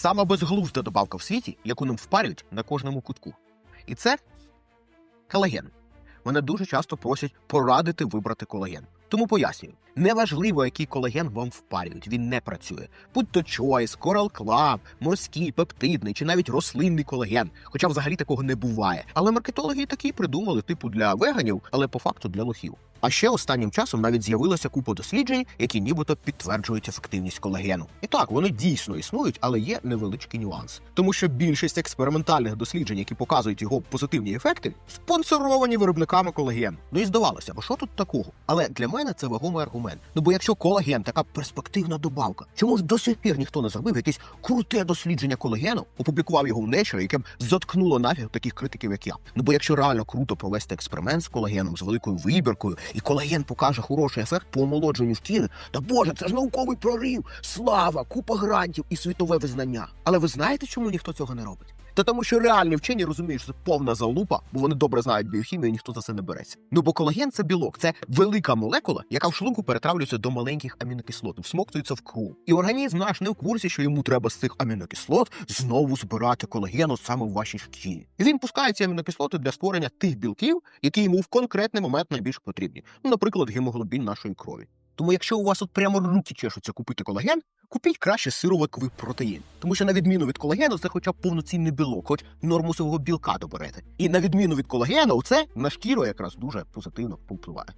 сама безглузда добавка в світі, яку нам впарюють на кожному кутку. І це колаген. Мене дуже часто просять порадити вибрати колаген. Тому пояснюю, неважливо, який колаген вам впарюють, він не працює. Будь то Choice, Coral Club, морський, пептидний чи навіть рослинний колаген. Хоча взагалі такого не буває. Але маркетологи такі придумали, типу для веганів, але по факту для лохів. А ще останнім часом навіть з'явилася купа досліджень, які нібито підтверджують ефективність колагену. І так, вони дійсно існують, але є невеличкий нюанс. Тому що більшість експериментальних досліджень, які показують його позитивні ефекти, спонсоровані виробниками колагену. Ну і здавалося, бо що тут такого? Але для мене це вагомий аргумент. Ну бо якщо колаген така перспективна добавка, чому ж до сих пір ніхто не зробив якесь круте дослідження колагену, опублікував його в Nature, яке б заткнуло нафіг таких критиків, як я. Ну бо якщо реально круто провести експеримент з колагеном, з великою вибіркою, і колаген покаже хороший ефект по омолодженню шкіри, та боже, це ж науковий прорив, слава, купа грантів і світове визнання. Але ви знаєте, чому ніхто цього не робить? Та тому, що реальні вчені розуміють, що це повна залупа, бо вони добре знають біохімію, і ніхто за це не береться. Ну бо колаген це білок, це велика молекула, яка в шлунку перетравлюється до маленьких амінокислот, всмоктується в кров. І організм наш не в курсі, що йому треба з цих амінокислот знову збирати колагену саме в вашій шкірі. І він пускає ці амінокислоти для створення тих білків, які йому в конкретний момент найбільш потрібні. Ну, наприклад, гемоглобін нашої крові. Тому, якщо у вас от прямо руки чешуться купити колаген, купіть краще сироватковий протеїн. Тому що на відміну від колагену, це хоча б повноцінний білок, хоч норму свого білка доберете. І на відміну від колагену, це на шкіру якраз дуже позитивно впливає.